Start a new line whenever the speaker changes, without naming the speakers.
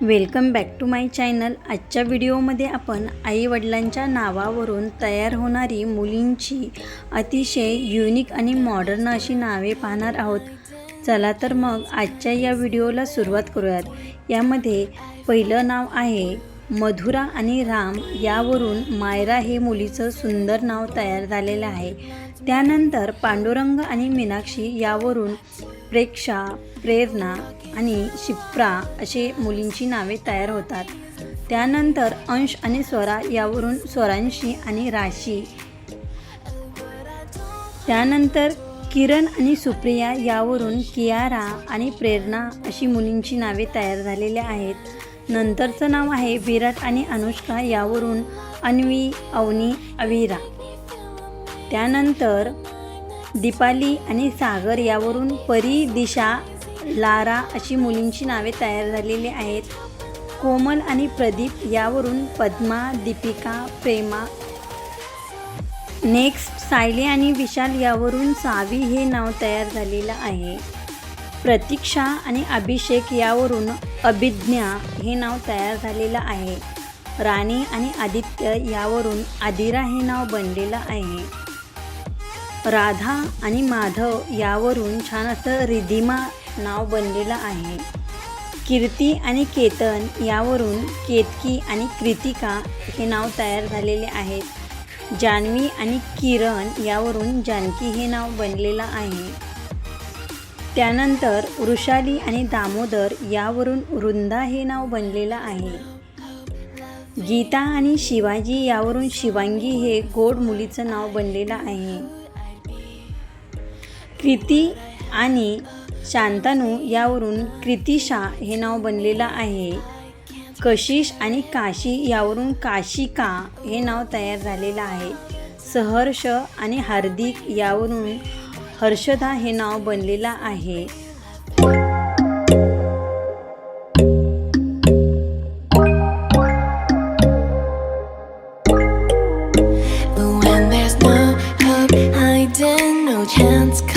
Welcome back to my channel. आजच्या व्हिडिओमध्ये आपण आईवडिलांच्या नावावरून तयार होणारी मुलींची अतिशय युनिक आणि मॉडर्न अशी नावे पाहणार आहोत. चला तर मग आजच्या या व्हिडिओला सुरुवात करूयात. यामध्ये पहिलं नाव आहे मधुरा आणि राम यावरून मायरा हे मुलीचं सुंदर नाव तयार झालेलं आहे. त्यानंतर पांडुरंग आणि मीनाक्षी यावरून प्रेक्षा प्रेरणा आणि शिप्रा असे मुलींची नावे तयार होतात. त्यानंतर अंश आणि स्वरा यावरून स्वरांशी आणि राशी. त्यानंतर किरण आणि सुप्रिया यावरून कियारा आणि प्रेरणा अशी मुलींची नावे तयार झालेली आहेत. नंतरचं नाव आहे विराट आणि अनुष्का यावरून अन्वी अवनी अविरा. त्यानंतर दीपाली आणि सागर यावरून परी दिशा लारा अशी मुलींची नावे तयार झालेली आहेत. कोमल आणि प्रदीप यावरून पद्मा दीपिका प्रेमा. नेक्स्ट सायली आणि विशाल यावरून सावी हे नाव तयार झालेलं आहे. प्रतीक्षा आणि अभिषेक यावरून अभिज्ञा हे नाव तयार झालेलं आहे. राणी आणि आदित्य यावरून आदिरा हे नाव बनलेलं आहे. राधा आणि माधव यावरून छान असं रिधिमा नाव बनलेलं आहे. कीर्ती आणि केतन यावरून केतकी आणि कृतिका हे नाव तयार झालेले आहेत. जान्हवी आणि किरण यावरून जानकी हे नाव बनलेलं आहे. त्यानंतर वृषाली आणि दामोदर यावरून वृंदा हे नाव बनलेलं आहे. गीता आणि शिवाजी यावरून शिवांगी हे गोड मुलीचं नाव बनलेलं आहे. कृती आणि शांतनू यावरून कृतिशा हे नाव बनलेलं आहे. कशिश आणि काशी यावरून काशिका हे नाव तयार झालेलं आहे. सहर्ष आणि हार्दिक यावरून हर्षदा हे नाव बनलेलं आहे. Chance.